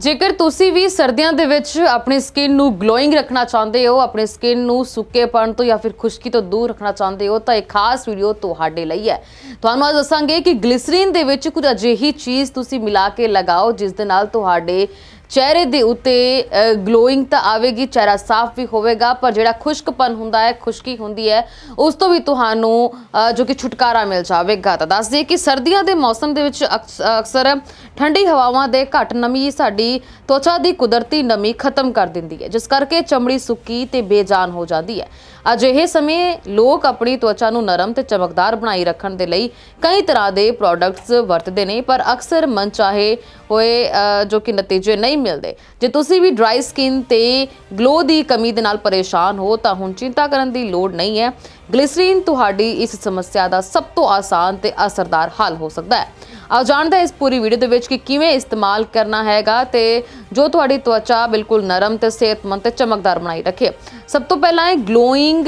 ਜੇਕਰ ਤੁਸੀਂ ਵੀ ਸਰਦੀਆਂ ਦੇ ਵਿੱਚ ਆਪਣੀ ਸਕਿਨ ਨੂੰ ਗਲੋਇੰਗ ਰੱਖਣਾ ਚਾਹੁੰਦੇ ਹੋ, ਆਪਣੀ ਸਕਿਨ ਨੂੰ ਸੁੱਕੇਪਣ ਤੋਂ ਜਾਂ ਫਿਰ ਖੁਸ਼ਕੀ ਤੋਂ ਦੂਰ ਰੱਖਣਾ ਚਾਹੁੰਦੇ ਹੋ, ਤਾਂ ਇਹ ਖਾਸ ਵੀਡੀਓ ਤੁਹਾਡੇ ਲਈ ਹੈ। ਤੁਹਾਨੂੰ ਅੱਜ ਦੱਸਾਂਗੇ ਕਿ ਗਲਿਸਰੀਨ ਦੇ ਵਿੱਚ ਕੁਝ ਅਜਿਹੀ ਚੀਜ਼ ਤੁਸੀਂ ਮਿਲਾ ਕੇ ਲਗਾਓ, ਜਿਸ ਦੇ ਨਾਲ ਤੁਹਾਡੇ ਚਿਹਰੇ ਦੇ ਉੱਤੇ ਗਲੋਇੰਗ ਤਾਂ ਆਵੇਗੀ, ਚਿਹਰਾ ਸਾਫ਼ ਵੀ ਹੋਵੇਗਾ, ਪਰ ਜਿਹੜਾ ਖੁਸ਼ਕਪਨ ਹੁੰਦਾ ਹੈ, ਖੁਸ਼ਕੀ ਹੁੰਦੀ ਹੈ, ਉਸ ਤੋਂ ਵੀ ਤੁਹਾਨੂੰ ਜੋ ਕਿ ਛੁਟਕਾਰਾ ਮਿਲ ਜਾਵੇਗਾ। ਤਾਂ ਦੱਸ ਦਈਏ ਕਿ ਸਰਦੀਆਂ ਦੇ ਮੌਸਮ ਦੇ ਵਿੱਚ ਅਕਸ- ਅਕਸਰ ਠੰਡੀ ਹਵਾਵਾਂ ਦੇ ਘੱਟ ਨਮੀ ਸਾਡੀ ਤਵਚਾ ਦੀ ਕੁਦਰਤੀ ਨਮੀ ਖਤਮ ਕਰ ਦਿੰਦੀ ਹੈ, ਜਿਸ ਕਰਕੇ ਚਮੜੀ ਸੁੱਕੀ ਤੇ ਬੇਜਾਨ ਹੋ ਜਾਂਦੀ ਹੈ। ਅਜਿਹੇ ਸਮੇਂ ਲੋਕ ਆਪਣੀ ਤਵਚਾ ਨੂੰ ਨਰਮ ਤੇ ਚਮਕਦਾਰ ਬਣਾਈ ਰੱਖਣ ਦੇ ਲਈ ਕਈ ਤਰ੍ਹਾਂ ਦੇ ਪ੍ਰੋਡਕਟਸ ਵਰਤਦੇ ਨੇ, ਪਰ ਅਕਸਰ ਮਨਚਾਹੇ ਹੋਏ ਜੋ ਕਿ ਨਤੀਜੇ ਨਹੀਂ ਮਿਲਦੇ। ਜੇ ਤੁਸੀਂ ਵੀ ਡਰਾਈ ਸਕਿਨ ਤੇ ਗਲੋ ਦੀ ਕਮੀ ਦੇ ਨਾਲ ਪਰੇਸ਼ਾਨ ਹੋ, ਤਾਂ ਹੁਣ ਚਿੰਤਾ ਕਰਨ ਦੀ ਲੋੜ ਨਹੀਂ ਹੈ। ਗਲਿਸਰੀਨ ਤੁਹਾਡੀ ਇਸ ਸਮੱਸਿਆ ਦਾ ਸਭ ਤੋਂ ਆਸਾਨ ਤੇ ਅਸਰਦਾਰ ਹੱਲ ਹੋ ਸਕਦਾ ਹੈ। ਆਓ ਜਾਣਦੇ ਹਾਂ ਇਸ ਪੂਰੀ ਵੀਡੀਓ ਦੇ ਵਿੱਚ ਕਿ ਕਿਵੇਂ ਇਸਤੇਮਾਲ ਕਰਨਾ ਹੈਗਾ ਤੇ ਜੋ ਤੁਹਾਡੀ ਤਵਚਾ ਬਿਲਕੁਲ ਨਰਮ ਤੇ ਸਿਹਤਮੰਦ ਤੇ ਚਮਕਦਾਰ ਬਣਾਈ ਰੱਖੇ। ਸਭ ਤੋਂ ਪਹਿਲਾਂ ਹੈ ਗਲੋਇੰਗ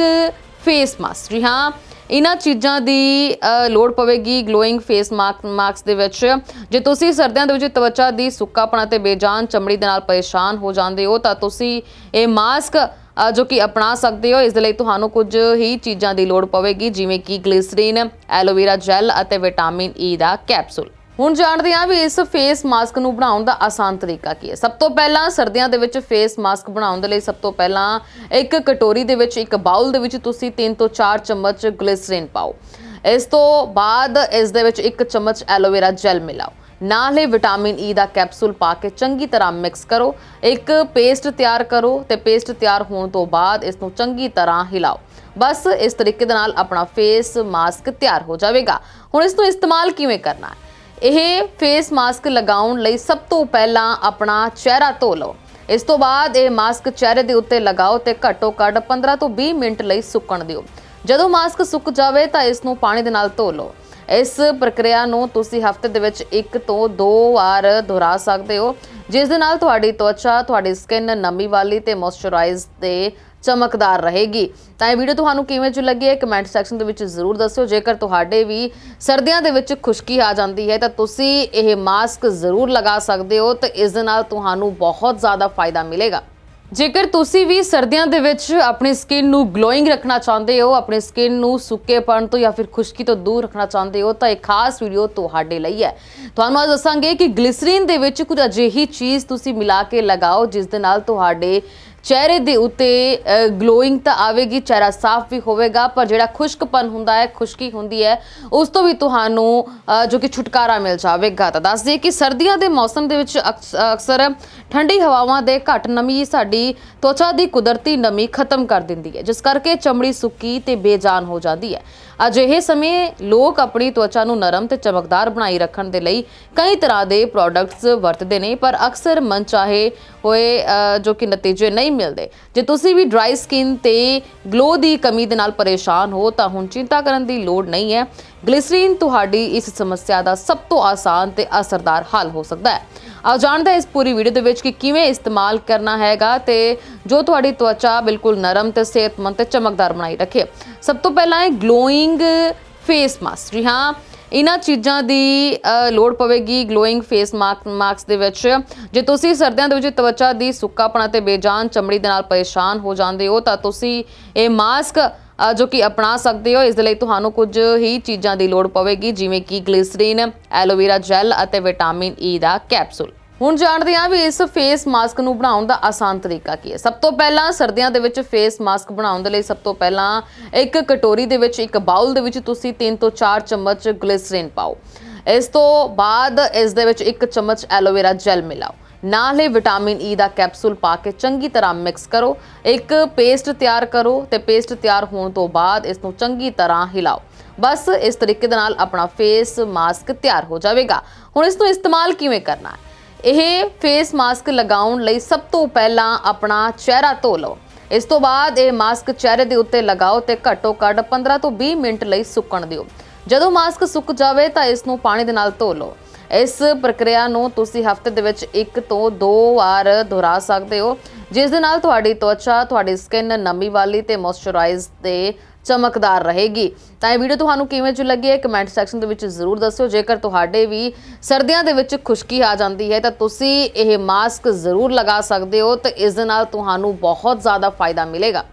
ਫੇਸ ਮਾਸਕ ਜੀ ਹਾਂ ਇਹਨਾਂ ਚੀਜ਼ਾਂ ਦੀ ਲੋੜ ਪਵੇਗੀ ਗਲੋਇੰਗ ਫੇਸ ਮਾਸਕ ਦੇ ਵਿੱਚ। ਜੇ ਤੁਸੀਂ ਸਰਦੀਆਂ ਦੇ ਵਿੱਚ ਤਵਚਾ ਦੀ ਸੁੱਕਾਪਣਾ ਤੇ ਬੇਜਾਨ ਚਮੜੀ ਦੇ ਨਾਲ ਪਰੇਸ਼ਾਨ ਹੋ ਜਾਂਦੇ ਹੋ, ਤਾਂ ਤੁਸੀਂ ਇਹ ਮਾਸਕ ਜੋ ਕਿ ਅਪਣਾ ਸਕਦੇ ਹੋ, ਇਸ ਦੇ ਲਈ ਤੁਹਾਨੂੰ ਕੁਝ ਹੀ ਚੀਜ਼ਾਂ ਦੀ ਲੋੜ ਪਵੇਗੀ, ਜਿਵੇਂ ਕਿ ਗਲਿਸਰੀਨ ਐਲੋਵੇਰਾ ਜੈਲ ਅਤੇ ਵਿਟਾਮਿਨ ਈ e ਦਾ ਕੈਪਸੂਲ ਹੁਣ ਜਾਣਦੇ ਹਾਂ ਵੀ ਇਸ ਫੇਸ ਮਾਸਕ ਨੂੰ ਬਣਾਉਣ ਦਾ ਆਸਾਨ ਤਰੀਕਾ ਕੀ ਹੈ। ਸਭ ਤੋਂ ਪਹਿਲਾਂ ਸਰਦੀਆਂ ਦੇ ਵਿੱਚ ਫੇਸ ਮਾਸਕ ਬਣਾਉਣ ਦੇ ਲਈ ਸਭ ਤੋਂ ਪਹਿਲਾਂ ਇੱਕ ਕਟੋਰੀ ਦੇ ਵਿੱਚ ਇੱਕ ਬਾਉਲ ਦੇ ਵਿੱਚ ਤੁਸੀਂ 3 ਤੋਂ 4 ਚਮਚ ਗਲਿਸਰੀਨ ਪਾਓ। ਇਸ ਤੋਂ ਬਾਅਦ ਇਸ ਦੇ ਵਿੱਚ ਇੱਕ ਚਮਚ ਐਲੋਵੇਰਾ ਜੈਲ ਮਿਲਾਓ। ਨਾਲ ਹੀ ਵਿਟਾਮਿਨ ਈ e ਦਾ ਕੈਪਸੂਲ ਪਾ ਕੇ ਚੰਗੀ ਤਰ੍ਹਾਂ ਮਿਕਸ ਕਰੋ। ਇੱਕ ਪੇਸਟ ਤਿਆਰ ਕਰੋ ਤੇ ਪੇਸਟ ਤਿਆਰ ਹੋਣ ਤੋਂ ਬਾਅਦ ਇਸ ਨੂੰ ਚੰਗੀ ਤਰ੍ਹਾਂ ਹਿਲਾਓ। ਬਸ ਇਸ ਤਰੀਕੇ ਦੇ ਨਾਲ ਆਪਣਾ ਫੇਸ ਮਾਸਕ ਤਿਆਰ ਹੋ ਜਾਵੇਗਾ। ਹੁਣ ਇਸ ਨੂੰ ਇਸਤੇਮਾਲ ਕਿਵੇਂ ਕਰਨਾ ਹੈ? ਇਹ ਫੇਸ ਮਾਸਕ ਲਗਾਉਣ ਲਈ ਸਭ ਤੋਂ ਪਹਿਲਾਂ ਆਪਣਾ ਚਿਹਰਾ ਧੋ ਲਓ। ਇਸ ਤੋਂ ਬਾਅਦ ਇਹ ਮਾਸਕ ਚਿਹਰੇ ਦੇ ਉੱਤੇ ਲਗਾਓ ਤੇ ਘੱਟੋ ਘੱਟ 15 ਤੋਂ 20 ਮਿੰਟ ਲਈ ਸੁੱਕਣ ਦਿਓ। ਜਦੋਂ ਮਾਸਕ ਸੁੱਕ ਜਾਵੇ ਤਾਂ ਇਸ ਨੂੰ ਪਾਣੀ ਦੇ ਨਾਲ ਧੋ ਲਓ। ਇਸ ਪ੍ਰਕਿਰਿਆ ਨੂੰ ਤੁਸੀਂ ਹਫ਼ਤੇ ਦੇ ਵਿੱਚ ਇੱਕ ਤੋਂ ਦੋ ਵਾਰ ਦੁਹਰਾ ਸਕਦੇ ਹੋ। ਜਿਸ ਦੇ ਨਾਲ ਤੁਹਾਡੀ ਤਵਚਾ ਤੁਹਾਡੀ ਸਕਿਨ ਨਮੀ ਵਾਲੀ ਤੇ ਮੋਇਸਚਰਾਈਜ਼ ਤੇ ਚਮਕਦਾਰ ਰਹੇਗੀ। ਤਾਂ ਇਹ ਵੀਡੀਓ ਤੁਹਾਨੂੰ ਕਿਵੇਂ ਚ ਲੱਗੀ ਹੈ ਕਮੈਂਟ ਸੈਕਸ਼ਨ ਦੇ ਵਿੱਚ ਜ਼ਰੂਰ ਦੱਸਿਓ। ਜੇਕਰ ਤੁਹਾਡੇ ਵੀ ਸਰਦੀਆਂ ਦੇ ਵਿੱਚ ਖੁਸ਼ਕੀ ਆ ਜਾਂਦੀ ਹੈ ਤਾਂ ਤੁਸੀਂ ਇਹ ਮਾਸਕ ਜ਼ਰੂਰ ਲਗਾ ਸਕਦੇ ਹੋ ਤੇ ਇਸ ਦੇ ਨਾਲ ਤੁਹਾਨੂੰ ਬਹੁਤ ਜ਼ਿਆਦਾ ਫਾਇਦਾ ਮਿਲੇਗਾ। ਜੇਕਰ ਤੁਸੀਂ ਵੀ ਸਰਦੀਆਂ ਦੇ ਵਿੱਚ ਆਪਣੀ ਸਕਿਨ ਨੂੰ ਗਲੋਇੰਗ ਰੱਖਣਾ ਚਾਹੁੰਦੇ ਹੋ, ਆਪਣੀ ਸਕਿਨ ਨੂੰ ਸੁੱਕੇਪਣ ਤੋਂ ਜਾਂ ਫਿਰ ਖੁਸ਼ਕੀ ਤੋਂ ਦੂਰ ਰੱਖਣਾ ਚਾਹੁੰਦੇ ਹੋ, ਤਾਂ ਇਹ ਖਾਸ ਵੀਡੀਓ ਤੁਹਾਡੇ ਲਈ ਹੈ। ਤੁਹਾਨੂੰ ਅੱਜ ਦੱਸਾਂਗੇ ਕਿ ਗਲਿਸਰੀਨ ਦੇ ਵਿੱਚ ਕੁਝ ਅਜਿਹੀ ਚੀਜ਼ ਤੁਸੀਂ ਮਿਲਾ ਕੇ ਲਗਾਓ, ਜਿਸ ਦੇ ਨਾਲ ਤੁਹਾਡੇ ਚਿਹਰੇ ਦੇ ਉੱਤੇ ਗਲੋਇੰਗ ਤਾਂ ਆਵੇਗੀ, ਚਿਹਰਾ ਸਾਫ਼ ਵੀ ਹੋਵੇਗਾ, ਪਰ ਜਿਹੜਾ ਖੁਸ਼ਕਪਨ ਹੁੰਦਾ ਹੈ, ਖੁਸ਼ਕੀ ਹੁੰਦੀ ਹੈ, ਉਸ ਤੋਂ ਵੀ ਤੁਹਾਨੂੰ ਜੋ ਕਿ ਛੁਟਕਾਰਾ ਮਿਲ ਜਾਵੇਗਾ। ਤਾਂ ਦੱਸ ਦਈਏ ਕਿ ਸਰਦੀਆਂ ਦੇ ਮੌਸਮ ਦੇ ਵਿੱਚ ਅਕਸ- ਅਕਸਰ ਠੰਡੀ ਹਵਾਵਾਂ ਦੇ ਘੱਟ ਨਮੀ ਸਾਡੀ ਤਵਚਾ ਦੀ ਕੁਦਰਤੀ ਨਮੀ ਖਤਮ ਕਰ ਦਿੰਦੀ ਹੈ, ਜਿਸ ਕਰਕੇ ਚਮੜੀ ਸੁੱਕੀ ਤੇ ਬੇਜਾਨ ਹੋ ਜਾਂਦੀ ਹੈ। ਅਜਿਹੇ ਸਮੇਂ ਲੋਕ ਆਪਣੀ ਤਵਚਾ ਨੂੰ ਨਰਮ ਤੇ ਚਮਕਦਾਰ ਬਣਾਈ ਰੱਖਣ ਦੇ ਲਈ ਕਈ ਤਰ੍ਹਾਂ ਦੇ ਪ੍ਰੋਡਕਟਸ ਵਰਤਦੇ ਨੇ, ਪਰ ਅਕਸਰ ਮਨਚਾਹੇ ਹੋਏ ਜੋ ਕਿ ਨਤੀਜੇ ਨਹੀਂ ਮਿਲਦੇ। ਜੇ ਤੁਸੀਂ ਵੀ ਡਰਾਈ ਸਕਿਨ ਤੇ ਗਲੋ ਦੀ ਕਮੀ ਦੇ ਨਾਲ ਪਰੇਸ਼ਾਨ ਹੋ, ਤਾਂ ਹੁਣ ਚਿੰਤਾ ਕਰਨ ਦੀ ਲੋੜ ਨਹੀਂ ਹੈ। ਗਲਿਸਰੀਨ ਤੁਹਾਡੀ ਇਸ ਸਮੱਸਿਆ ਦਾ ਸਭ ਤੋਂ ਆਸਾਨ ਤੇ ਅਸਰਦਾਰ ਹੱਲ ਹੋ ਸਕਦਾ ਹੈ। ਆਓ ਜਾਣਦੇ ਹਾਂ ਇਸ ਪੂਰੀ ਵੀਡੀਓ ਦੇ ਵਿੱਚ ਕਿ ਕਿਵੇਂ ਇਸਤੇਮਾਲ ਕਰਨਾ ਹੈਗਾ ਤੇ ਜੋ ਤੁਹਾਡੀ ਤਵਚਾ ਬਿਲਕੁਲ ਨਰਮ ਤੇ ਸਿਹਤਮੰਦ ਤੇ ਚਮਕਦਾਰ ਬਣਾਈ ਰੱਖੇ। ਸਭ ਤੋਂ ਪਹਿਲਾਂ ਹੈ ਗਲੋਇੰਗ ਫੇਸ ਮਾਸਕ ਜੀ ਹਾਂ, ਇਹਨਾਂ ਚੀਜ਼ਾਂ ਦੀ ਲੋੜ ਪਵੇਗੀ ਗਲੋਇੰਗ ਫੇਸ ਮਾਸਕ ਦੇ ਵਿੱਚ। ਜੇ ਤੁਸੀਂ ਸਰਦੀਆਂ ਦੇ ਵਿੱਚ ਤਵਚਾ ਦੀ ਸੁੱਕਾਪਣਾ ਅਤੇ ਬੇਜਾਨ ਚਮੜੀ ਦੇ ਨਾਲ ਪਰੇਸ਼ਾਨ ਹੋ ਜਾਂਦੇ ਹੋ ਤਾਂ ਤੁਸੀਂ ਇਹ ਮਾਸਕ ਜੋ ਕਿ ਅਪਣਾ ਸਕਦੇ ਹੋ, ਇਸ ਦੇ ਲਈ ਤੁਹਾਨੂੰ ਕੁਝ ਹੀ ਚੀਜ਼ਾਂ ਦੀ ਲੋੜ ਪਵੇਗੀ, ਜਿਵੇਂ ਕਿ ਗਲਿਸਰੀਨ, ਐਲੋਵੇਰਾ ਜੈਲ ਅਤੇ ਵਿਟਾਮਿਨ ਈ ਦਾ ਕੈਪਸੂਲ। ਹੁਣ ਜਾਣਦੇ ਹਾਂ ਵੀ ਇਸ ਫੇਸ ਮਾਸਕ ਨੂੰ ਬਣਾਉਣ ਦਾ ਆਸਾਨ ਤਰੀਕਾ ਕੀ ਹੈ। ਸਭ ਤੋਂ ਪਹਿਲਾਂ ਸਰਦੀਆਂ ਦੇ ਵਿੱਚ ਫੇਸ ਮਾਸਕ ਬਣਾਉਣ ਦੇ ਲਈ ਸਭ ਤੋਂ ਪਹਿਲਾਂ ਇੱਕ ਕਟੋਰੀ ਦੇ ਵਿੱਚ, ਇੱਕ ਬਾਉਲ ਦੇ ਵਿੱਚ ਤੁਸੀਂ 3 ਤੋਂ 4 ਚਮਚ ਗਲਿਸਰੀਨ ਪਾਓ। ਇਸ ਤੋਂ ਬਾਅਦ ਇਸ ਦੇ ਵਿੱਚ ਇੱਕ ਚਮਚ ਐਲੋਵੇਰਾ ਜੈਲ ਮਿਲਾਓ। ਨਾਲ ਹੀ ਵਿਟਾਮਿਨ ਈ ਦਾ ਕੈਪਸੂਲ ਪਾ ਕੇ ਚੰਗੀ ਤਰ੍ਹਾਂ ਮਿਕਸ ਕਰੋ। ਇੱਕ ਪੇਸਟ ਤਿਆਰ ਕਰੋ ਤੇ ਪੇਸਟ ਤਿਆਰ ਹੋਣ ਤੋਂ ਬਾਅਦ ਇਸ ਨੂੰ ਚੰਗੀ ਤਰ੍ਹਾਂ ਹਿਲਾਓ। ਬਸ ਇਸ ਤਰੀਕੇ ਦੇ ਨਾਲ ਆਪਣਾ ਫੇਸ ਮਾਸਕ ਤਿਆਰ ਹੋ ਜਾਵੇਗਾ। ਹੁਣ ਇਸ ਨੂੰ ਇਸਤੇਮਾਲ ਕਿਵੇਂ ਕਰਨਾ ਹੈ? ਇਹ ਫੇਸ ਮਾਸਕ ਲਗਾਉਣ ਲਈ ਸਭ ਤੋਂ ਪਹਿਲਾਂ ਆਪਣਾ ਚਿਹਰਾ ਧੋ ਲਓ। ਇਸ ਤੋਂ ਬਾਅਦ ਇਹ ਮਾਸਕ ਚਿਹਰੇ ਦੇ ਉੱਤੇ ਲਗਾਓ ਤੇ ਘੱਟੋ ਘੱਟ 15 ਤੋਂ 20 ਮਿੰਟ ਲਈ ਸੁੱਕਣ ਦਿਓ। ਜਦੋਂ ਮਾਸਕ ਸੁੱਕ ਜਾਵੇ ਤਾਂ ਇਸ ਨੂੰ ਪਾਣੀ ਦੇ ਨਾਲ ਧੋ ਲਓ। ਇਸ ਪ੍ਰਕਿਰਿਆ ਨੂੰ ਤੁਸੀਂ ਹਫ਼ਤੇ ਦੇ ਵਿੱਚ ਇੱਕ ਤੋਂ ਦੋ ਵਾਰ ਦੁਹਰਾ ਸਕਦੇ ਹੋ, ਜਿਸ ਦੇ ਨਾਲ ਤੁਹਾਡੀ ਤਵਚਾ ਤੁਹਾਡੀ ਸਕਿਨ ਨਮੀ ਵਾਲੀ ਤੇ ਮੋਇਸਚਰਾਈਜ਼ ਤੇ ਚਮਕਦਾਰ ਰਹੇਗੀ। ਤਾਂ ਇਹ ਵੀਡੀਓ ਤੁਹਾਨੂੰ ਕਿਵੇਂ ਚ ਲੱਗੀ ਹੈ ਕਮੈਂਟ ਸੈਕਸ਼ਨ ਦੇ ਵਿੱਚ ਜ਼ਰੂਰ ਦੱਸਿਓ। ਜੇਕਰ ਤੁਹਾਡੇ ਵੀ ਸਰਦੀਆਂ ਦੇ ਵਿੱਚ ਖੁਸ਼ਕੀ ਆ ਜਾਂਦੀ ਹੈ, ਤਾਂ ਤੁਸੀਂ ਇਹ ਮਾਸਕ ਜ਼ਰੂਰ ਲਗਾ ਸਕਦੇ ਹੋ ਤੇ ਇਸ ਦੇ ਨਾਲ ਤੁਹਾਨੂੰ ਬਹੁਤ ਜ਼ਿਆਦਾ ਫਾਇਦਾ ਮਿਲੇਗਾ।